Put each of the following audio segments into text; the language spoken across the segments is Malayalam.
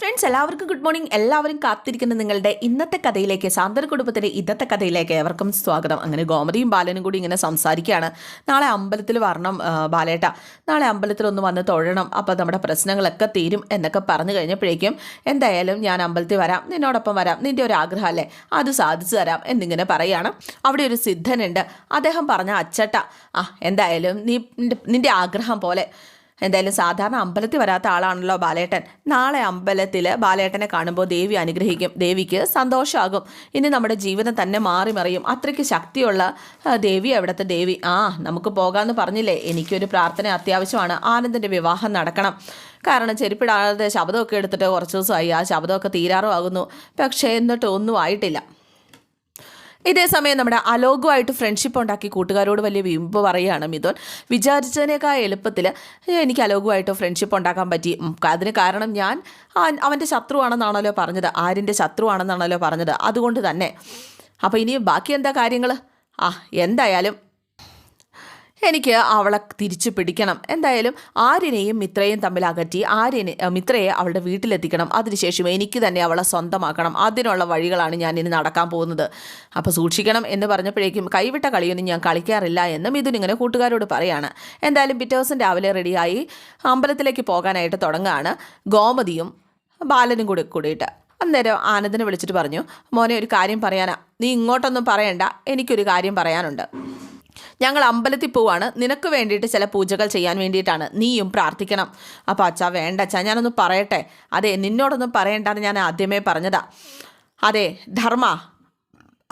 ഫ്രണ്ട്സ് എല്ലാവർക്കും ഗുഡ് മോർണിംഗ് എല്ലാവരും കാത്തിരിക്കുന്ന നിങ്ങളുടെ ഇന്നത്തെ കഥയിലേക്ക് സാന്ത്വന കുടുംബത്തിന്റെ ഇന്നത്തെ കഥയിലേക്ക് ഏവർക്കും സ്വാഗതം. അങ്ങനെ ഗോമതിയും ബാലനും കൂടി ഇങ്ങനെ സംസാരിക്കുകയാണ്. നാളെ അമ്പലത്തിൽ വരണം ബാലേട്ട. നാളെ അമ്പലത്തിൽ ഒന്ന് വന്ന് തൊഴണം. അപ്പോൾ നമ്മുടെ പ്രശ്നങ്ങളൊക്കെ തീരും എന്നൊക്കെ പറഞ്ഞു കഴിഞ്ഞപ്പോഴേക്കും എന്തായാലും ഞാൻ അമ്പലത്തിൽ വരാം നിന്നോടൊപ്പം വരാം നിന്റെ ഒരു ആഗ്രഹമല്ലേ? അത് സാധിച്ചു തരാം എന്നിങ്ങനെ പറയുകയാണ്. അവിടെ ഒരു സിദ്ധനുണ്ട്. അദ്ദേഹം പറഞ്ഞ അച്ചട്ട ആ എന്തായാലും നീ നിന്റെ ആഗ്രഹം പോലെ എന്തായാലും സാധാരണ അമ്പലത്തിൽ വരാത്ത ആളാണല്ലോ ബാലേട്ടൻ. നാളെ അമ്പലത്തിൽ ബാലേട്ടനെ കാണുമ്പോൾ ദേവി അനുഗ്രഹിക്കും. ദേവിക്ക് സന്തോഷമാകും ഇനി നമ്മുടെ ജീവിതം തന്നെ മാറി മറിയും. അത്രയ്ക്ക് ശക്തിയുള്ള ദേവി അവിടുത്തെ ദേവി. ആ നമുക്ക് പോകാമെന്ന് പറഞ്ഞില്ലേ? എനിക്കൊരു പ്രാർത്ഥന അത്യാവശ്യമാണ്. ആനന്ദിന്റെ വിവാഹം നടക്കണം. കാരണം ചെരുപ്പിടാതെ ശബ്ദമൊക്കെ എടുത്തിട്ട് കുറച്ച് ദിവസമായി. ആ ശബ്ദമൊക്കെ തീരാറും ആകുന്നു പക്ഷേ എന്നിട്ട് ഒന്നും ആയിട്ടില്ല. ഇതേ സമയം നമ്മുടെ അലോകുമായിട്ട് ഫ്രണ്ട്ഷിപ്പ് ഉണ്ടാക്കി കൂട്ടുകാരോട് വലിയ വീമ്പ് പറയുകയാണ് മിഥുൻ. വിചാരിച്ചതിനേക്കാൾ എളുപ്പത്തിൽ എനിക്ക് അലോകുമായിട്ട് ഫ്രണ്ട്ഷിപ്പ് ഉണ്ടാക്കാൻ പറ്റി. അതിന് കാരണം ഞാൻ അവന്റെ ശത്രുവാണെന്നാണല്ലോ പറഞ്ഞത്. ആരിന്റെ ശത്രുവാണെന്നാണല്ലോ പറഞ്ഞത്. അതുകൊണ്ട് തന്നെ. അപ്പോൾ ഇനി ബാക്കി എന്താ കാര്യങ്ങൾ ആ എന്തായാലും എനിക്ക് അവളെ തിരിച്ചു പിടിക്കണം. എന്തായാലും ആര്യനെയും മിത്രയും തമ്മിൽ അകറ്റി ആര്യനെ മിത്രയെ അവളുടെ വീട്ടിലെത്തിക്കണം. അതിനുശേഷം എനിക്ക് തന്നെ അവളെ സ്വന്തമാക്കണം. അതിനുള്ള വഴികളാണ് ഞാൻ ഇനി നടക്കാൻ പോകുന്നത്. അപ്പോൾ സൂക്ഷിക്കണം എന്ന് പറഞ്ഞപ്പോഴേക്കും കൈവിട്ട കളിയൊന്നും ഞാൻ കളിക്കാറില്ല എന്ന് മിഥുൻ ഇങ്ങനെ കൂട്ടുകാരോട് പറയാണ്. എന്തായാലും പിറ്റേ ദിവസം രാവിലെ റെഡിയായി അമ്പലത്തിലേക്ക് പോകാനായിട്ട് തുടങ്ങുകയാണ് ഗോമതിയും ബാലനും കൂടി കൂടിയിട്ട്. അന്നേരം ആനന്ദനെ വിളിച്ചിട്ട് പറഞ്ഞു മോനെ ഒരു കാര്യം പറയാനാ. നീ ഇങ്ങോട്ടൊന്നും പറയണ്ട. എനിക്കൊരു കാര്യം പറയാനുണ്ട്. ഞങ്ങൾ അമ്പലത്തിൽ പോവാണ്. നിനക്ക് വേണ്ടിയിട്ട് ചില പൂജകൾ ചെയ്യാൻ വേണ്ടിയിട്ടാണ്. നീയും പ്രാർത്ഥിക്കണം. അപ്പോൾ അച്ഛാ വേണ്ട അച്ഛാ ഞാനൊന്ന് പറയട്ടെ. അതെ നിന്നോടൊന്നും പറയണ്ടെന്ന് ഞാൻ ആദ്യമേ പറഞ്ഞതാ. അതെ ധർമ്മ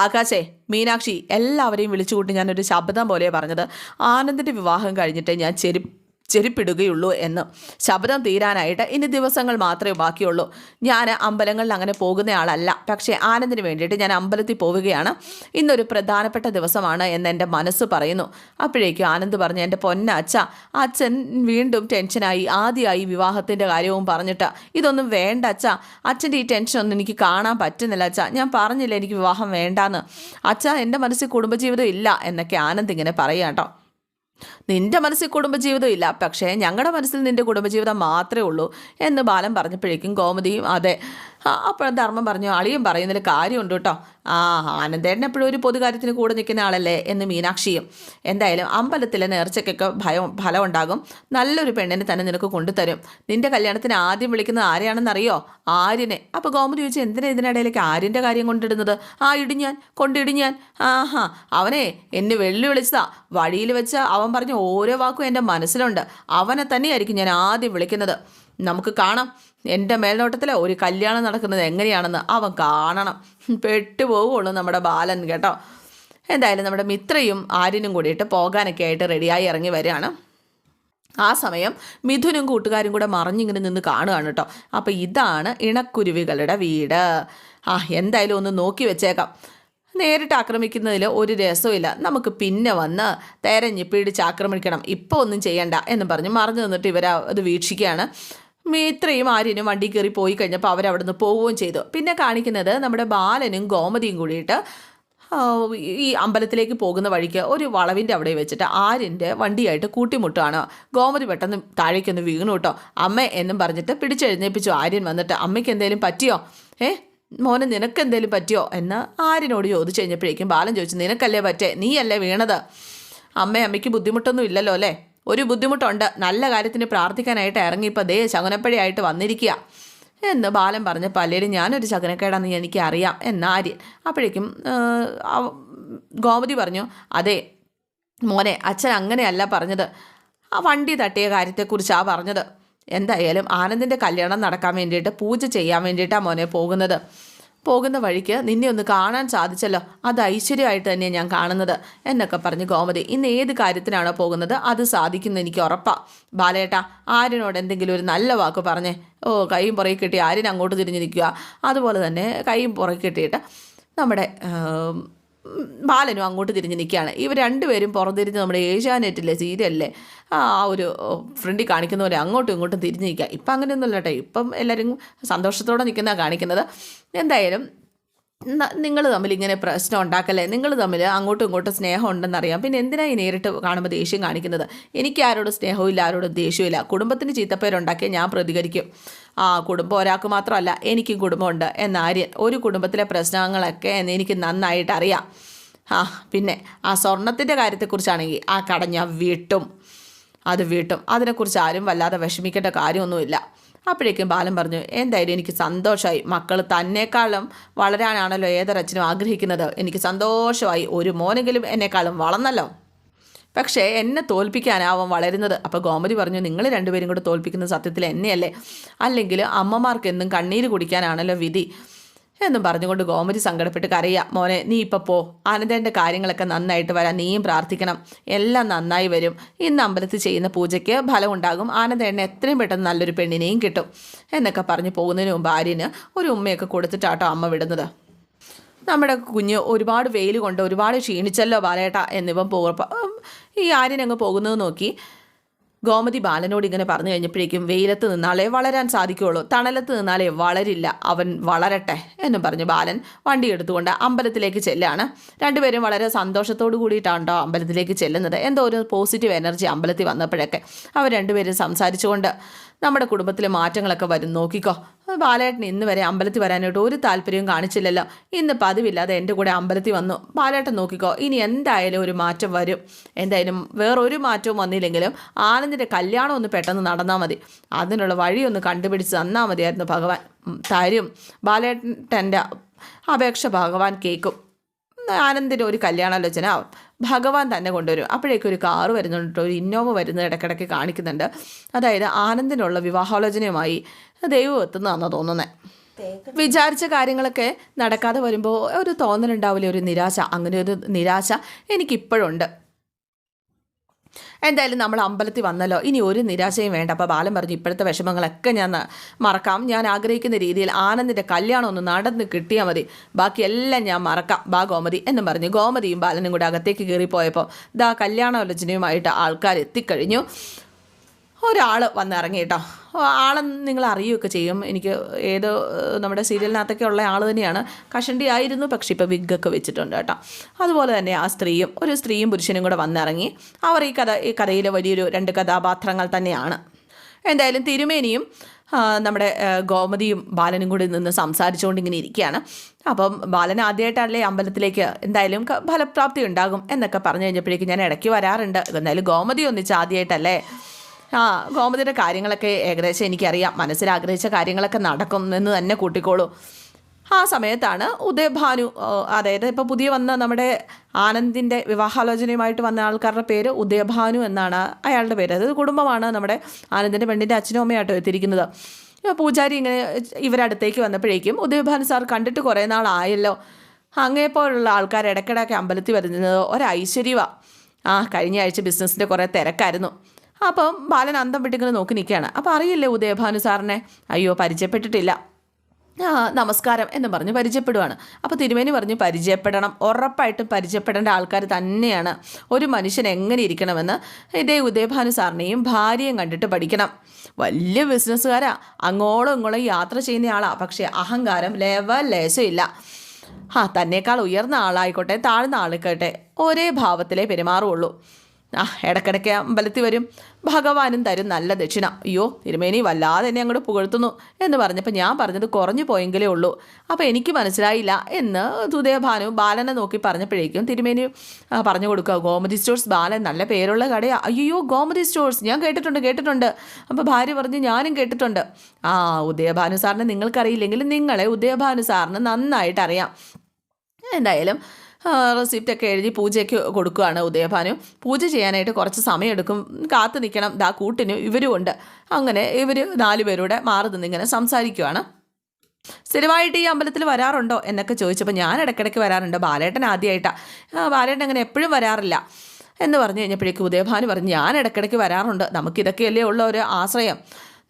ആകാശേ മീനാക്ഷി എല്ലാവരെയും വിളിച്ചു കൂട്ടി ഞാനൊരു ശബ്ദം പോലെ പറഞ്ഞത്. ആനന്ദിന്റെ വിവാഹം കഴിഞ്ഞിട്ട് ഞാൻ ചെരി ചെരിപ്പിടുകയുള്ളൂ എന്ന് ശബ്ദം തീരാനായിട്ട് ഇനി ദിവസങ്ങൾ മാത്രമേ ബാക്കിയുള്ളൂ. ഞാൻ അമ്പലങ്ങളിൽ അങ്ങനെ പോകുന്ന ആളല്ല. പക്ഷേ ആനന്ദിന് വേണ്ടിയിട്ട് ഞാൻ അമ്പലത്തിൽ പോവുകയാണ്. ഇന്നൊരു പ്രധാനപ്പെട്ട ദിവസമാണ് എന്ന് എന്റെ മനസ്സ് പറയുന്നു. അപ്പോഴേക്കും ആനന്ദ് പറഞ്ഞു എന്റെ പൊന്നച്ഛ അച്ഛൻ വീണ്ടും ടെൻഷനായി ആദ്യമായി വിവാഹത്തിന്റെ കാര്യവും പറഞ്ഞിട്ട് ഇതൊന്നും വേണ്ട അച്ഛ അച്ഛന്റെ ഈ ടെൻഷനൊന്നും എനിക്ക് കാണാൻ പറ്റുന്നില്ല അച്ഛ. ഞാൻ പറഞ്ഞില്ല എനിക്ക് വിവാഹം വേണ്ടാന്ന്. അച്ഛ എന്റെ മനസ്സിൽ കുടുംബജീവിതം ഇല്ല എന്നൊക്കെ ആനന്ദ് ഇങ്ങനെ പറയാം കേട്ടോ നിന്റെ മനസ്സിൽ കുടുംബജീവിതം ഇല്ല. പക്ഷേ ഞങ്ങളുടെ മനസ്സിൽ നിന്റെ കുടുംബജീവിതം മാത്രമേ ഉള്ളൂ എന്ന് ബാലൻ പറഞ്ഞപ്പോഴേക്കും ഗോമതിയും അതെ ആ, അപ്പോൾ ധർമ്മം പറഞ്ഞു അളിയും പറയുന്നതിൽ കാര്യമുണ്ട് കേട്ടോ. ആ ആനന്ദേട്ടൻ എപ്പോഴും ഒരു പൊതുകാര്യത്തിന് കൂടെ നിൽക്കുന്ന ആളല്ലേ എന്ന് മീനാക്ഷിയും. എന്തായാലും അമ്പലത്തിലെ നേർച്ചയ്ക്കൊക്കെ ഭയം ഫലം ഉണ്ടാകും. നല്ലൊരു പെണ്ണിനെ തന്നെ നിനക്ക് കൊണ്ടുതരും. നിന്റെ കല്യാണത്തിന് ആദ്യം വിളിക്കുന്നത് ആരെയാണെന്നറിയോ? ആര്യനെ. അപ്പോൾ ഗോമതി ചോദിച്ചു എന്തിനാ ഇതിനിടയിലേക്ക് ആര്യന്റെ കാര്യം കൊണ്ടിടുന്നത്? ആ ഇടിഞ്ഞാൻ കൊണ്ടിടിഞ്ഞാൻ. ആഹാ അവനെ എന്നെ വെല്ലുവിളിച്ചതാ വഴിയിൽ വെച്ച് അവൻ പറഞ്ഞ ഓരോ വാക്കും എന്റെ മനസ്സിലുണ്ട്. അവനെ തന്നെയായിരിക്കും ഞാൻ ആദ്യം വിളിക്കുന്നത്. നമുക്ക് കാണാം. എന്റെ മേൽനോട്ടത്തിൽ ഒരു കല്യാണം നടക്കുന്നത് എങ്ങനെയാണെന്ന് അവൻ കാണണം. പെട്ടുപോകുള്ളൂ നമ്മുടെ ബാലൻ കേട്ടോ. എന്തായാലും നമ്മുടെ മിത്രയും ആര്യനും കൂടിയിട്ട് പോകാനൊക്കെ ആയിട്ട് റെഡിയായി ഇറങ്ങി വരികയാണ്. ആ സമയം മിഥുനും കൂട്ടുകാരും കൂടെ മറിഞ്ഞിങ്ങനെ നിന്ന് കാണുകയാണ് കേട്ടോ. അപ്പോൾ ഇതാണ് ഇണക്കുരുവികളുടെ വീട്. ആ എന്തായാലും ഒന്ന് നോക്കി വെച്ചേക്കാം. നേരിട്ട് ആക്രമിക്കുന്നതിൽ ഒരു രസമില്ല നമുക്ക് പിന്നെ വന്ന് തെരഞ്ഞ് പിടിച്ച് ആക്രമിക്കണം. ഇപ്പോൾ ഒന്നും ചെയ്യണ്ട എന്ന് പറഞ്ഞ് മറിഞ്ഞു നിന്നിട്ട് ഇവർ അത് വീക്ഷിക്കുകയാണ്. മിത്രയും ആര്യനും വണ്ടി കയറി പോയി കഴിഞ്ഞപ്പോൾ അവരവിടുന്ന് പോവുകയും ചെയ്തു. പിന്നെ കാണിക്കുന്നത് നമ്മുടെ ബാലനും ഗോമതിയും കൂടിയിട്ട് ഈ അമ്പലത്തിലേക്ക് പോകുന്ന വഴിക്ക് ഒരു വളവിന്റെ അവിടെ വെച്ചിട്ട് ആര്യന്റെ വണ്ടിയായിട്ട് കൂട്ടിമുട്ടുകയാണ്. ഗോമതി പെട്ടെന്ന് താഴേക്കൊന്ന് വീണു കേട്ടോ. അമ്മ എന്നും പറഞ്ഞിട്ട് പിടിച്ചെഴുന്നേപ്പിച്ചു. ആര്യൻ വന്നിട്ട് അമ്മയ്ക്ക് എന്തെങ്കിലും പറ്റിയോ? ഏ? മോനെ നിനക്ക് എന്തെങ്കിലും പറ്റിയോ? എന്ന് ആര്യനോട് ചോദിച്ചു കഴിഞ്ഞപ്പോഴേക്കും ബാലൻ ചോദിച്ചു നിനക്കല്ലേ പറ്റേ? നീയല്ലേ വീണത്? അമ്മ അമ്മയ്ക്ക് ബുദ്ധിമുട്ടൊന്നും ഇല്ലല്ലോ അല്ലേ? ഒരു ബുദ്ധിമുട്ടുണ്ട്. നല്ല കാര്യത്തിന് പ്രാർത്ഥിക്കാനായിട്ട് ഇറങ്ങി ഇപ്പോൾ ദേ ശകുനപ്പഴയായിട്ട് വന്നിരിക്കുക. എന്ന് ബാലൻ പറഞ്ഞ പലരും ഞാനൊരു ശകുനക്കേടാന്ന് എനിക്ക് അറിയാം എന്നാര്യൻ അപ്പോഴേക്കും ഗോമതി പറഞ്ഞു അതെ മോനെ അച്ഛൻ അങ്ങനെയല്ല പറഞ്ഞത്. ആ വണ്ടി തട്ടിയ കാര്യത്തെക്കുറിച്ചാണ് പറഞ്ഞത്. എന്തായാലും ആനന്ദിന്റെ കല്യാണം നടക്കാൻ വേണ്ടിയിട്ട് പൂജ ചെയ്യാൻ വേണ്ടിയിട്ടാണ് മോനെ പോകുന്നത്. പോകുന്ന വഴിക്ക് നിന്നെ ഒന്ന് കാണാൻ സാധിച്ചല്ലോ. അത് ഐശ്വര്യമായിട്ട് തന്നെയാണ് ഞാൻ കാണുന്നത് എന്നൊക്കെ പറഞ്ഞ് ഗോമതി. ഇന്ന് ഏത് കാര്യത്തിനാണോ പോകുന്നത് അത് സാധിക്കുന്ന എനിക്ക് ഉറപ്പാ. ബാലേട്ട ആര്യനോട് എന്തെങ്കിലും ഒരു നല്ല വാക്ക് പറഞ്ഞേ. ഓ കൈയും പുറകെ കിട്ടി ആര്യൻ അങ്ങോട്ട് തിരിഞ്ഞിരിക്കുക അതുപോലെ തന്നെ കൈയും പുറകെ കിട്ടിയിട്ട് നമ്മുടെ ബാലനും അങ്ങോട്ട് തിരിഞ്ഞ് നിൽക്കുകയാണ്. ഇവർ രണ്ടുപേരും പുറംതിരിഞ്ഞ് നമ്മുടെ ഏഷ്യാനെറ്റിലെ സീരിയലിലെ ആ ഒരു ഫ്രണ്ടിൽ കാണിക്കുന്ന പോലെ അങ്ങോട്ടും ഇങ്ങോട്ടും തിരിഞ്ഞ് നിൽക്കുക. ഇപ്പം അങ്ങനെയൊന്നുമല്ല കേട്ടോ. ഇപ്പം എല്ലാവരും സന്തോഷത്തോടെ നിൽക്കുന്നതാണ് കാണിക്കുന്നത്. എന്തായാലും നിങ്ങൾ തമ്മിൽ ഇങ്ങനെ പ്രശ്നം ഉണ്ടാക്കല്ലേ? നിങ്ങൾ തമ്മിൽ അങ്ങോട്ടും ഇങ്ങോട്ടും സ്നേഹം ഉണ്ടെന്നറിയാം പിന്നെ എന്തിനാണ് ഈ നേരിട്ട് കാണുമ്പോൾ ദേഷ്യം കാണിക്കുന്നത്? എനിക്ക് ആരോടും സ്നേഹവും ഇല്ല ആരോടും ദേഷ്യമില്ല കുടുംബത്തിന് ചീത്തപ്പേരുണ്ടാക്കിയാൽ ഞാൻ പ്രതികരിക്കും. ആ കുടുംബം ഒരാൾക്ക് മാത്രമല്ല എനിക്കും കുടുംബമുണ്ട്. എന്ന ആര്യൻ ഒരു കുടുംബത്തിലെ പ്രശ്നങ്ങളൊക്കെ എനിക്ക് നന്നായിട്ട് അറിയാം. ആ പിന്നെ ആ സ്വർണത്തിന്റെ കാര്യത്തെക്കുറിച്ചാണെങ്കിൽ ആ കട ഞാൻ വീട്ടും. അത് വീട്ടും. അതിനെക്കുറിച്ച് ആരും വല്ലാതെ വിഷമിക്കേണ്ട കാര്യമൊന്നുമില്ല. അപ്പോഴേക്കും ബാലൻ പറഞ്ഞു എന്തായാലും എനിക്ക് സന്തോഷമായി. മക്കൾ തന്നെക്കാളും വളരാനാണല്ലോ ഏതൊരച്ഛനും ആഗ്രഹിക്കുന്നത്. എനിക്ക് സന്തോഷമായി. ഒരു മോനെങ്കിലും എന്നെക്കാളും വളർന്നല്ലോ. പക്ഷേ എന്നെ തോൽപ്പിക്കാനാവും വളരുന്നത്. അപ്പോൾ ഗോമതി പറഞ്ഞു നിങ്ങൾ രണ്ടുപേരും കൂടെ തോൽപ്പിക്കുന്ന സത്യത്തിൽ എന്നെയല്ലേ? അല്ലെങ്കിൽ അമ്മമാർക്ക് എന്നും കണ്ണീര് കുടിക്കാനാണല്ലോ വിധി. എന്നും പറഞ്ഞുകൊണ്ട് ഗോമതി സങ്കടപ്പെട്ട് കരയുക മോനെ നീ ഇപ്പോൾ പോ. ആനന്ദേന്റെ കാര്യങ്ങളൊക്കെ നന്നായിട്ട് വരാൻ നീയും പ്രാർത്ഥിക്കണം. എല്ലാം നന്നായി വരും. ഇന്ന് അമ്പലത്തിൽ ചെയ്യുന്ന പൂജയ്ക്ക് ഫലം ഉണ്ടാകും ആനന്ദേണ്ണ എത്രയും പെട്ടെന്ന് നല്ലൊരു പെണ്ണിനെയും കിട്ടും. എന്നൊക്കെ പറഞ്ഞ് പോകുന്നതിന് മുമ്പ് ആര്യന് ഒരു ഉമ്മയൊക്കെ കൊടുത്തിട്ടാട്ടോ അമ്മ വിടുന്നത്. നമ്മുടെ കുഞ്ഞ് ഒരുപാട് വെയിൽ കൊണ്ട് ഒരുപാട് ക്ഷീണിച്ചല്ലോ ബാലേട്ട എന്നിവൻ പോകുമ്പോൾ ഈ ആര്യനങ്ങ് പോകുന്നത് നോക്കി ഗോമതി ബാലനോട് ഇങ്ങനെ പറഞ്ഞു കഴിഞ്ഞപ്പോഴേക്കും വെയിലത്ത് നിന്നാലേ വളരാൻ സാധിക്കുകയുള്ളൂ തണലത്ത് നിന്നാലേ വളരില്ല അവൻ വളരട്ടെ എന്നും പറഞ്ഞു ബാലൻ വണ്ടി എടുത്തുകൊണ്ട് അമ്പലത്തിലേക്ക് ചെല്ലാണ്. രണ്ടുപേരും വളരെ സന്തോഷത്തോടു കൂടിയിട്ടാണോ അമ്പലത്തിലേക്ക് ചെല്ലുന്നത്. എന്തോ ഒരു പോസിറ്റീവ് എനർജി അമ്പലത്തിൽ വന്നപ്പോഴൊക്കെ. അവർ രണ്ടുപേരും സംസാരിച്ചുകൊണ്ട് നമ്മുടെ കുടുംബത്തിൽ മാറ്റങ്ങളൊക്കെ വരും. നോക്കിക്കോ. ബാലേട്ടൻ ഇന്ന് വരെ അമ്പലത്തിൽ വരാനായിട്ട് ഒരു താല്പര്യവും കാണിച്ചില്ലല്ലോ. ഇന്ന് പതിവില്ലാതെ എന്റെ കൂടെ അമ്പലത്തിൽ വന്നു. ബാലേട്ടൻ നോക്കിക്കോ ഇനി എന്തായാലും ഒരു മാറ്റം വരും. എന്തായാലും വേറൊരു മാറ്റവും വന്നില്ലെങ്കിലും ആനന്ദിന്റെ കല്യാണം ഒന്ന് പെട്ടെന്ന് നടന്നാൽ മതി. അതിനുള്ള വഴിയൊന്ന് കണ്ടുപിടിച്ച് തന്നാൽ മതിയായിരുന്നു ഭഗവാൻ. തരും. ബാലേട്ടന്റെ അപേക്ഷ ഭഗവാൻ കേൾക്കും. ആനന്ദിന്റെ ഒരു കല്യാണാലോചന ഭഗവാൻ തന്നെ കൊണ്ടുവരും. അപ്പോഴേക്കും ഒരു കാറ് വരുന്നുണ്ട് ഒരു ഇന്നോവ വരുന്നത് ഇടയ്ക്കിടയ്ക്ക് കാണിക്കുന്നുണ്ട്. അതായത് ആനന്ദിനുള്ള വിവാഹാലോചനയുമായി ദൈവം എത്തുന്നതാണെന്ന് തോന്നുന്നത് വിചാരിച്ച കാര്യങ്ങളൊക്കെ നടക്കാതെ വരുമ്പോൾ ഒരു തോന്നലുണ്ടാവില്ല ഒരു നിരാശ? അങ്ങനെ ഒരു നിരാശ എനിക്കിപ്പോഴുണ്ട്. എന്തായാലും നമ്മൾ അമ്പലത്തിൽ വന്നല്ലോ. ഇനി ഒരു നിരാശയും വേണ്ട. അപ്പോൾ ബാലൻ പറഞ്ഞു ഇപ്പോഴത്തെ വിഷമങ്ങളൊക്കെ ഞാൻ മറക്കാം. ഞാൻ ആഗ്രഹിക്കുന്ന രീതിയിൽ ആനന്ദിന്റെ കല്യാണം ഒന്ന് നടന്ന് കിട്ടിയാൽ മതി. ബാക്കിയെല്ലാം ഞാൻ മറക്കാം. ബാ ഗോമതി എന്നും പറഞ്ഞു. ഗോമതിയും ബാലനും കൂടെ അകത്തേക്ക് കയറിപ്പോയപ്പോൾ ദാ കല്യാണാലോചനയുമായിട്ട് ആൾക്കാർ എത്തിക്കഴിഞ്ഞു ഒരാൾ വന്നിറങ്ങി കേട്ടോ. ആളെ നിങ്ങൾ അറിയുകയൊക്കെ ചെയ്യും. എനിക്ക് ഏതോ നമ്മുടെ സീരിയലിനകത്തൊക്കെ ഉള്ള ആൾ തന്നെയാണ്. കഷണ്ടി ആയിരുന്നു പക്ഷേ ഇപ്പോൾ വിഗ്ഗൊക്കെ വെച്ചിട്ടുണ്ട് കേട്ടോ. അതുപോലെ തന്നെ ആ സ്ത്രീയും ഒരു സ്ത്രീയും പുരുഷനും കൂടെ വന്നിറങ്ങി. അവർ ഈ കഥ ഈ കഥയിലെ വലിയൊരു രണ്ട് കഥാപാത്രങ്ങൾ തന്നെയാണ്. എന്തായാലും തിരുമേനിയും നമ്മുടെ ഗോമതിയും ബാലനും കൂടി നിന്ന് സംസാരിച്ചുകൊണ്ട് ഇങ്ങനെ ഇരിക്കുകയാണ്. അപ്പം ബാലൻ ആദ്യമായിട്ടല്ലേ അമ്പലത്തിലേക്ക് എന്തായാലും ഫലപ്രാപ്തി ഉണ്ടാകും എന്നൊക്കെ പറഞ്ഞു കഴിഞ്ഞപ്പോഴേക്കും ഞാൻ ഇടയ്ക്ക് വരാറുണ്ട്. എന്തായാലും ഗോമതി ഒന്നിച്ച് ആദ്യമായിട്ടല്ലേ ആ ഗോമതിയുടെ കാര്യങ്ങളൊക്കെ ഏകദേശം എനിക്കറിയാം. മനസ്സിൽ ആഗ്രഹിച്ച കാര്യങ്ങളൊക്കെ നടക്കും എന്ന് തന്നെ കൂട്ടിക്കോളൂ. ആ സമയത്താണ് ഉദയഭാനു അതായത് ഇപ്പോൾ പുതിയ വന്ന നമ്മുടെ ആനന്ദിന്റെ വിവാഹാലോചനയുമായിട്ട് വന്ന ആൾക്കാരുടെ പേര് ഉദയഭാനു എന്നാണ് അയാളുടെ പേര്. അതായത് കുടുംബമാണ് നമ്മുടെ ആനന്ദിന്റെ പെണ്ണിന്റെ അച്ഛനും അമ്മയായിട്ടോ എത്തിയിരിക്കുന്നത്. പൂജാരി ഇങ്ങനെ ഇവരടുത്തേക്ക് വന്നപ്പോഴേക്കും ഉദയഭാനു സാർ കണ്ടിട്ട് കുറേ നാളായല്ലോ. അങ്ങേപ്പോലുള്ള ആൾക്കാർ ഇടയ്ക്കിടയ്ക്ക് അമ്പലത്തിൽ വരുന്നത് ഒരൈശ്വര്യമാണ് ആ കഴിഞ്ഞ ആഴ്ച ബിസിനസ്സിന്റെ കുറേ തിരക്കായിരുന്നു. അപ്പം ബാലൻ അന്തം വിട്ടിങ്ങനെ നോക്കി നിൽക്കുകയാണ്. അപ്പോൾ അറിയില്ലേ ഉദയഭാനു സാറിനെ? അയ്യോ പരിചയപ്പെട്ടിട്ടില്ല. നമസ്കാരം എന്ന് പറഞ്ഞ് പരിചയപ്പെടുവാണ്. അപ്പോൾ തിരുമേനി പറഞ്ഞ് പരിചയപ്പെടണം. ഉറപ്പായിട്ടും പരിചയപ്പെടേണ്ട ആൾക്കാർ തന്നെയാണ്. ഒരു മനുഷ്യൻ എങ്ങനെ ഇരിക്കണമെന്ന് ഇതേ ഉദയഭാനു സാറിനെയും ഭാര്യയും കണ്ടിട്ട് പഠിക്കണം. വലിയ ബിസിനസ്സുകാരാ. അങ്ങോളം ഇങ്ങോളം യാത്ര ചെയ്യുന്ന ആളാ. പക്ഷേ അഹങ്കാരം ലെവൽ ലേശമില്ല ആ തന്നേക്കാൾ ഉയർന്ന ആളായിക്കോട്ടെ താഴ്ന്ന ആളിക്കോട്ടെ ഒരേ ഭാവത്തിലേ പെരുമാറുള്ളൂ. ആ ഇടയ്ക്കിടയ്ക്ക് അമ്പലത്തിൽ വരും. ഭഗവാനും തരും നല്ല ദക്ഷിണ. അയ്യോ തിരുമേനി വല്ലാതെ എന്നെ അങ്ങോട്ട് പുകഴ്ത്തുന്നു എന്ന് പറഞ്ഞപ്പോൾ ഞാൻ പറഞ്ഞത് കുറഞ്ഞു പോയെങ്കിലേ ഉള്ളൂ. അപ്പോൾ എനിക്ക് മനസ്സിലായില്ല എന്ന് തുദയഭാനു ബാലനെ നോക്കി പറഞ്ഞപ്പോഴേക്കും തിരുമേനി പറഞ്ഞു കൊടുക്കുക ഗോമതി സ്റ്റോഴ്സ് ബാലൻ നല്ല പേരുള്ള കടയാ. അയ്യോ ഗോമതി സ്റ്റോഴ്സ് ഞാൻ കേട്ടിട്ടുണ്ട് കേട്ടിട്ടുണ്ട്. അപ്പോൾ ഭാര്യ പറഞ്ഞു ഞാനും കേട്ടിട്ടുണ്ട്. ആ ഉദയഭാനു സാറിനെ നിങ്ങൾക്കറിയില്ലെങ്കിലും നിങ്ങളെ ഉദയഭാനു സാറിന് നന്നായിട്ട് അറിയാം എന്തായാലും റെസിപ്റ്റൊക്കെ എഴുതി പൂജയ്ക്ക് കൊടുക്കുകയാണ് ഉദയഭാനു. പൂജ ചെയ്യാനായിട്ട് കുറച്ച് സമയമെടുക്കും കാത്തു നിൽക്കണം. ദാ കൂട്ടിന് ഇവരും ഉണ്ട്. അങ്ങനെ ഇവർ നാല് പേരൂടെ മാറി നിന്നിങ്ങനെ സംസാരിക്കുവാണ്. സ്ഥിരമായിട്ട് ഈ അമ്പലത്തിൽ വരാറുണ്ടോ എന്നൊക്കെ ചോദിച്ചപ്പോൾ ഞാൻ ഇടയ്ക്കിടയ്ക്ക് വരാറുണ്ട്. ബാലേട്ടൻ ആദ്യമായിട്ടാണ് ബാലേട്ടൻ അങ്ങനെ എപ്പോഴും വരാറില്ല. എന്ന് പറഞ്ഞു കഴിഞ്ഞപ്പോഴേക്കും ഉദയഭാനു പറഞ്ഞു ഞാൻ ഇടയ്ക്കിടയ്ക്ക് വരാറുണ്ട്. നമുക്കിതൊക്കെയല്ലേ ഉള്ള ഒരു ആശ്രയം.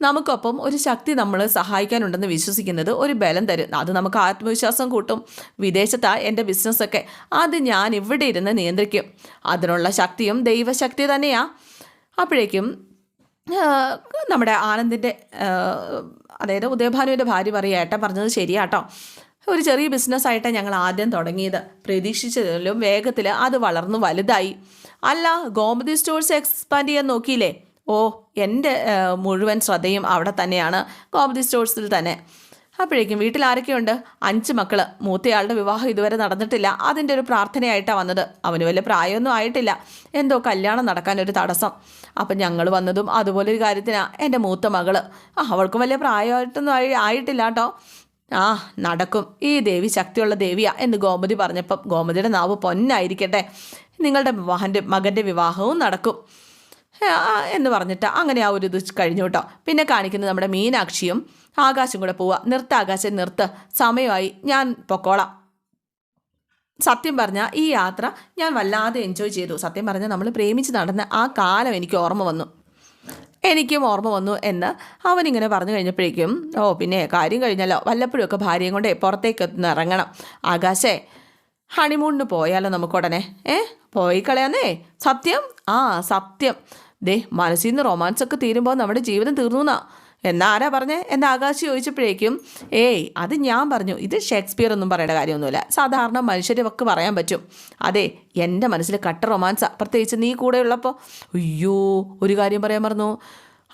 നമുക്കൊപ്പം ഒരു ശക്തി നമ്മൾ സഹായിക്കാനുണ്ടെന്ന് വിശ്വസിക്കുന്നത് ഒരു ബലം തരും. അത് നമുക്ക് ആത്മവിശ്വാസം കൂട്ടും. വിദേശത്താ എന്റെ ബിസിനസ്സൊക്കെ. അത് ഞാൻ ഇവിടെ ഇരുന്ന് നിയന്ത്രിക്കും. അതിനുള്ള ശക്തിയും ദൈവശക്തി തന്നെയാ. അപ്പോഴേക്കും നമ്മുടെ ആനന്ദിന്റെ അതായത് ഉദയഭാനുവിന്റെ ഭാര്യ പറയുക ഏട്ടൻ പറഞ്ഞത് ശരിയാട്ടോ. ഒരു ചെറിയ ബിസിനസ്സായിട്ടാണ് ഞങ്ങൾ ആദ്യം തുടങ്ങിയത്. പ്രതീക്ഷിച്ചതിലും വേഗത്തിൽ അത് വളർന്നു വലുതായി. അല്ല ഗോമതി സ്റ്റോഴ്സ് എക്സ്പാൻഡ് ചെയ്യാൻ നോക്കിയില്ലേ? ഓ എന്റെ മുഴുവൻ ശ്രദ്ധയും അവിടെ തന്നെയാണ്. ഗോമതി സ്റ്റോഴ്സിൽ തന്നെ. അപ്പോഴേക്കും വീട്ടിൽ ആരൊക്കെയുണ്ട്? അഞ്ച് മക്കൾ മൂത്തയാളുടെ വിവാഹം ഇതുവരെ നടന്നിട്ടില്ല. അതിന്റെ ഒരു പ്രാർത്ഥനയായിട്ടാണ് വന്നത്. അവന് വലിയ പ്രായമൊന്നും ആയിട്ടില്ല. എന്തോ കല്യാണം നടക്കാനൊരു തടസ്സം. അപ്പം ഞങ്ങൾ വന്നതും അതുപോലെ ഒരു കാര്യത്തിനാണ് എന്റെ മൂത്ത മകൾ അവൾക്കും വലിയ പ്രായമായിട്ടൊന്നും ആയി ആയിട്ടില്ല കേട്ടോ. ആ നടക്കും. ഈ ദേവി ശക്തിയുള്ള ദേവിയാ എന്ന് ഗോമതി പറഞ്ഞപ്പം ഗോമതിയുടെ നാവ് പൊന്നായിരിക്കട്ടെ. നിങ്ങളുടെ വിവാഹന്റെ മകന്റെ വിവാഹവും നടക്കും. എന്ന് പറഞ്ഞിട്ട് അങ്ങനെ ആ ഒരു ഇത് കഴിഞ്ഞു കേട്ടോ. പിന്നെ കാണിക്കുന്നത് നമ്മുടെ മീനാക്ഷിയും ആകാശം കൂടെ പോവുക നിർത്ത ആകാശം നിർത്ത്. സമയമായി. ഞാൻ പൊക്കോളാം. സത്യം പറഞ്ഞാൽ ഈ യാത്ര ഞാൻ വല്ലാതെ എൻജോയ് ചെയ്തു. സത്യം പറഞ്ഞാൽ നമ്മൾ പ്രേമിച്ച് നടന്ന ആ കാലം എനിക്ക് ഓർമ്മ വന്നു. എനിക്കും ഓർമ്മ വന്നു എന്ന് അവനിങ്ങനെ പറഞ്ഞു കഴിഞ്ഞപ്പോഴേക്കും ഓ പിന്നെ കാര്യം കഴിഞ്ഞല്ലോ. വല്ലപ്പോഴുമൊക്കെ ഭാര്യയും കൊണ്ട് പുറത്തേക്ക് ഒന്ന് ഇറങ്ങണം. ആകാശേ ഹണിമൂണിന് പോയാലോ നമുക്ക് ഉടനെ? ഏ പോയി കളയാന്നേ? സത്യം? ആ സത്യം. ദേ മനസ്സിൽ നിന്ന് റൊമാൻസ് ഒക്കെ തീരുമ്പോൾ നമ്മുടെ ജീവിതം തീർന്നു എന്നാ എന്നാ ആരാ പറഞ്ഞേ? എന്ന ആകാശ് ചോദിച്ചപ്പോഴേക്കും ഏയ് അത് ഞാൻ പറഞ്ഞു. ഇത് ഷേക്സ്പിയർ ഒന്നും പറയേണ്ട കാര്യമൊന്നുമില്ല. സാധാരണ മനുഷ്യരൊക്കെ പറയാൻ പറ്റും. അതെ എന്റെ മനസ്സിൽ കട്ട റൊമാൻസാ പ്രത്യേകിച്ച് നീ കൂടെ ഉള്ളപ്പോൾ അയ്യോ ഒരു കാര്യം പറയാൻ മറന്നു.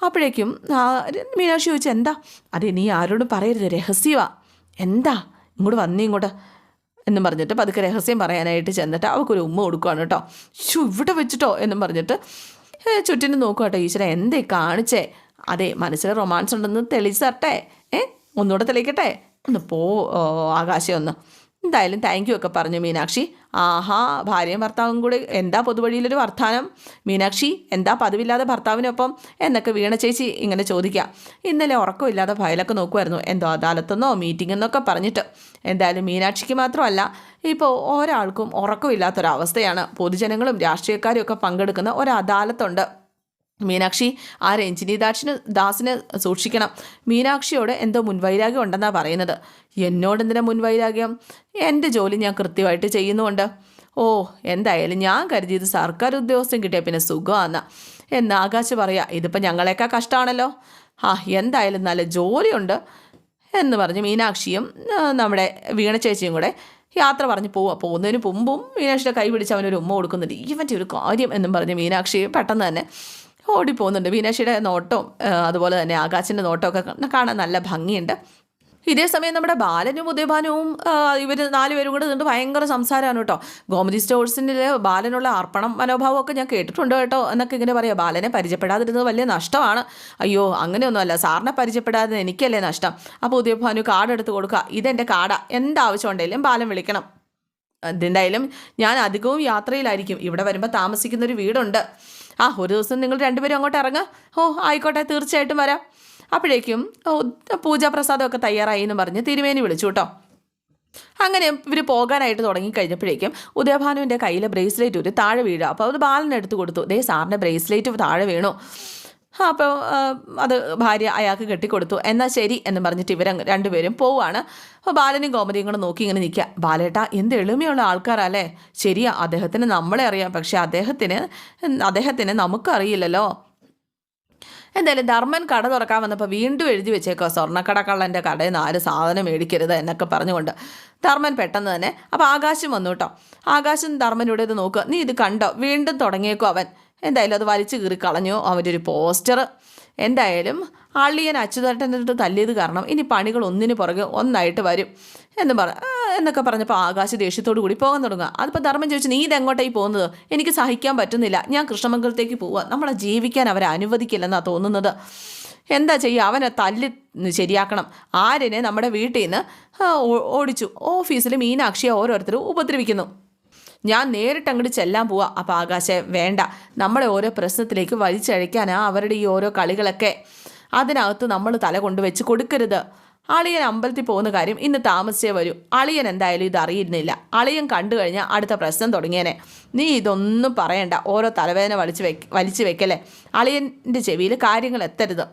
അപ്പോഴേക്കും മീനാക്ഷി ചോദിച്ചു എന്താ? അതെ നീ ആരോടും പറയരുത്. രഹസ്യമാ എന്താ? ഇങ്ങോട്ട് വന്നേ ഇങ്ങോട്ട്. എന്നും പറഞ്ഞിട്ട് പതുക്കെ രഹസ്യം പറയാനായിട്ട് ചെന്നിട്ട് അവൾക്കൊരു ഉമ്മ കൊടുക്കുകയാണ് കേട്ടോ. ഇവിടെ വെച്ചിട്ടോ? എന്നും പറഞ്ഞിട്ട് ചുറ്റിനും നോക്കുക കേട്ടോ ഈശ്വര എന്തേ കാണിച്ചേ? അതെ മനസ്സിൽ റൊമാൻസ് ഉണ്ടെന്ന് തെളിച്ച് തരട്ടെ ഏ ഒന്നുകൂടെ തെളിയിക്കട്ടെ? ഒന്ന് പോ ആകാശം ഒന്ന്. എന്തായാലും താങ്ക് യു ഒക്കെ പറഞ്ഞു മീനാക്ഷി. ആഹാ ഭാര്യയും ഭർത്താവും കൂടി എന്താ പൊതുവഴിയിലൊരു വർത്താനം? മീനാക്ഷി എന്താ പതിവില്ലാതെ ഭർത്താവിനൊപ്പം? എന്നൊക്കെ വീണ ചേച്ചി ഇങ്ങനെ ചോദിക്കുക ഇന്നലെ ഉറക്കമില്ലാതെ ഫയലൊക്കെ നോക്കുമായിരുന്നു എന്തോ അദാലത്തെന്നോ മീറ്റിംഗ് എന്നൊക്കെ പറഞ്ഞിട്ട്. എന്തായാലും മീനാക്ഷിക്ക് മാത്രമല്ല ഇപ്പോൾ ഒരാൾക്കും ഉറക്കമില്ലാത്തൊരവസ്ഥയാണ്. പൊതുജനങ്ങളും രാഷ്ട്രീയക്കാരും ഒക്കെ പങ്കെടുക്കുന്ന ഒരു അദാലത്തുണ്ട്. മീനാക്ഷി ആ രഞ്ജിനി ദാക്ഷിന് ദാസിനെ സൂക്ഷിക്കണം. മീനാക്ഷിയോട് എന്തോ മുൻവൈരാഗ്യം ഉണ്ടെന്നാണ് പറയുന്നത്. എന്നോട് എന്തിനാ മുൻവൈരാഗ്യം? എന്റെ ജോലി ഞാൻ കൃത്യമായിട്ട് ചെയ്യുന്നുമുണ്ട് ഓ എന്തായാലും ഞാൻ കരുതിയത് സർക്കാർ ഉദ്യോഗസ്ഥൻ കിട്ടിയ പിന്നെ സുഖമാണ് എന്ന് ആകാശ് പറയാം ഇതിപ്പോൾ ഞങ്ങളെക്കാ കഷ്ടമാണല്ലോ ആ എന്തായാലും നല്ല ജോലിയുണ്ട് എന്ന് പറഞ്ഞ് മീനാക്ഷിയും നമ്മുടെ വീണ ചേച്ചിയും കൂടെ യാത്ര പറഞ്ഞ് പോവുക പോകുന്നതിന് മുമ്പും മീനാക്ഷിയുടെ കൈ പിടിച്ച് അവനൊരു ഉമ്മ കൊടുക്കുന്നുണ്ട്. ഇവന്റെ ഒരു കാര്യം എന്നും പറഞ്ഞ് മീനാക്ഷി പെട്ടെന്ന് തന്നെ ഓടിപ്പോകുന്നുണ്ട്. മീനാക്ഷിയുടെ നോട്ടവും അതുപോലെ തന്നെ ആകാശിന്റെ നോട്ടമൊക്കെ കാണാൻ നല്ല ഭംഗിയുണ്ട്. ഇതേ സമയം നമ്മുടെ ബാലനും ഉദയഭാനുവും ഇവർ നാലുപേരും കൂടെ നിന്നിട്ട് ഭയങ്കര സംസാരമാണ് കേട്ടോ. ഗോമതി സ്റ്റോഴ്സിന്റെ ബാലനുള്ള അർപ്പണം മനോഭാവമൊക്കെ ഞാൻ കേട്ടിട്ടുണ്ട് കേട്ടോ എന്നൊക്കെ ഇങ്ങനെ പറയാം. ബാലനെ പരിചയപ്പെടാതിരുന്നത് വലിയ നഷ്ടമാണ്. അയ്യോ അങ്ങനെയൊന്നുമല്ല. സാറിനെ പരിചയപ്പെടാതെ എനിക്കല്ലേ നഷ്ടം. അപ്പോൾ ഉദയഭാനു കാർഡ് എടുത്ത് കൊടുക്കുക. ഇതെന്റെ കാർഡാ. എന്താവശ്യം ഉണ്ടെങ്കിലും ബാലൻ വിളിക്കണം. എന്തായാലും ഞാൻ അധികവും യാത്രയിലായിരിക്കും. ഇവിടെ വരുമ്പോൾ താമസിക്കുന്നൊരു വീടുണ്ട്. ആ ഒരു ദിവസം നിങ്ങൾ രണ്ടുപേരും അങ്ങോട്ട് ഇറങ്ങുക ഓ ആയിക്കോട്ടെ തീർച്ചയായിട്ടും വരാം. അപ്പോഴേക്കും പൂജാപ്രസാദമൊക്കെ തയ്യാറായി എന്ന് പറഞ്ഞ് തിരുമേനി വിളിച്ചു കേട്ടോ. അങ്ങനെ ഇവർ പോകാനായിട്ട് തുടങ്ങിക്കഴിഞ്ഞപ്പോഴേക്കും ഉദയഭാനുവിന്റെ കയ്യിലെ ബ്രേസ്ലെറ്റ് ഒരു താഴെ വീഴുക അപ്പോൾ അത് ബാലനെടുത്ത് കൊടുത്തു. ദേ സാറിന്റെ ബ്രേസ്ലെറ്റ് താഴെ വീണു. അപ്പോൾ അത് ഭാര്യ അയാൾക്ക് കെട്ടിക്കൊടുത്തു. എന്നാൽ ശരി എന്ന് പറഞ്ഞിട്ട് ഇവർ രണ്ടുപേരും പോവാണ്. അപ്പോൾ ബാലനും കോമതിയും കൂടെ നോക്കി ഇങ്ങനെ നിൽക്കുക. ബാലേട്ട എന്ത് എളിമയുള്ള ആൾക്കാരല്ലേ? ശരിയാ അദ്ദേഹത്തിന് നമ്മളെ അറിയാം. പക്ഷേ അദ്ദേഹത്തിന് അദ്ദേഹത്തിന് നമുക്കറിയില്ലല്ലോ. എന്തായാലും ധർമ്മൻ കട തുറക്കാൻ വന്നപ്പോൾ വീണ്ടും എഴുതി വെച്ചേക്കോ സ്വർണക്കട കള്ളന്റെ കടയിൽ നിന്ന് ആരും സാധനം മേടിക്കരുത് എന്നൊക്കെ പറഞ്ഞുകൊണ്ട്. ധർമ്മൻ പെട്ടെന്ന് തന്നെ അപ്പോൾ ആകാശം വന്നു കേട്ടോ. ആകാശം ധർമ്മനോട് ഇത് നോക്കുക. നീ ഇത് കണ്ടോ? വീണ്ടും തുടങ്ങിയേക്കോ അവൻ. എന്തായാലും അത് വലിച്ചു കീറി കളഞ്ഞു അവന്റെ ഒരു പോസ്റ്റർ. എന്തായാലും അള്ളിയൻ അച്യുതേട്ടന്റെ അടുത്ത് തല്ലിയത് കാരണം ഇനി പണികൾ ഒന്നിന് പുറകെ ഒന്നായിട്ട് വരും. എന്ന് പറ എന്നൊക്കെ പറഞ്ഞപ്പോൾ ആകാശ ദേഷ്യത്തോടു കൂടി പോകാൻ തുടങ്ങുക. അതിപ്പോൾ ധർമ്മം ചോദിച്ചു നീ ഇതെങ്ങോട്ടായി പോകുന്നത്? എനിക്ക് സഹിക്കാൻ പറ്റുന്നില്ല. ഞാൻ കൃഷ്ണമംഗലത്തേക്ക് പോവുക. നമ്മളെ ജീവിക്കാൻ അവരെ അനുവദിക്കില്ലെന്നാണ് തോന്നുന്നത്. എന്താ ചെയ്യുക? അവനെ തല്ലി ശരിയാക്കണം. ആര്യനെ നമ്മുടെ വീട്ടിൽ നിന്ന് ഓടിച്ചു. ഓഫീസിൽ മീനാക്ഷിയെ ഓരോരുത്തരും ഉപദ്രവിക്കുന്നു. ഞാൻ നേരിട്ട് അങ്ങോട്ട് ചെല്ലാൻ പോവാ. അപ്പോൾ ആകാശെ വേണ്ട. നമ്മളെ ഓരോ പ്രശ്നത്തിലേക്ക് വലിച്ചഴിക്കാനാ അവരുടെ ഈ ഓരോ കളികളൊക്കെ. അതിനകത്ത് നമ്മൾ തല കൊണ്ടുവച്ച് കൊടുക്കരുത്. അളിയൻ അമ്പലത്തിൽ പോകുന്ന കാര്യം ഇന്ന് താമസിച്ചേ വരൂ. അളിയൻ എന്തായാലും ഇത് അളിയൻ കണ്ടു കഴിഞ്ഞാൽ അടുത്ത പ്രശ്നം തുടങ്ങിയേനെ. നീ ഇതൊന്നും പറയണ്ട. ഓരോ തലവേദന വലിച്ചു വെ വലിച്ചു വെക്കല്ലേ. അളിയന്റെ ചെവിയിൽ കാര്യങ്ങൾ എത്തരുത്.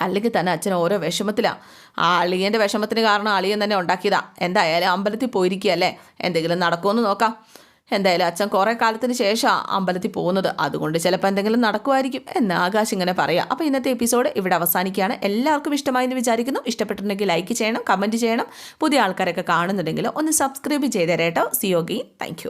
അല്ലെങ്കിൽ തന്നെ അച്ഛൻ ഓരോ വിഷമത്തിലാണ് ആ അളിയന്റെ വിഷമത്തിന് കാരണം അളിയൻ തന്നെ ഉണ്ടാക്കിയതാണ് എന്തായാലും അമ്പലത്തിൽ പോയിരിക്കുകയല്ലേ. എന്തെങ്കിലും നടക്കുമെന്ന് നോക്കാം. എന്തായാലും അച്ഛൻ കുറേ കാലത്തിന് ശേഷം അമ്പലത്തിൽ പോകുന്നത്. അതുകൊണ്ട് ചിലപ്പോൾ എന്തെങ്കിലും നടക്കുമായിരിക്കും എന്ന് ആകാശ് ഇങ്ങനെ പറയാം. അപ്പോൾ ഇന്നത്തെ എപ്പിസോഡ് ഇവിടെ അവസാനിക്കുകയാണ്. എല്ലാവർക്കും ഇഷ്ടമായെന്ന് വിചാരിക്കുന്നു. ഇഷ്ടപ്പെട്ടിട്ടുണ്ടെങ്കിൽ ലൈക്ക് ചെയ്യണം കമന്റ് ചെയ്യണം. പുതിയ ആൾക്കാരൊക്കെ കാണുന്നുണ്ടെങ്കിൽ ഒന്ന് സബ്സ്ക്രൈബ് ചെയ്തേരേട്ടോ. സിയോഗി താങ്ക്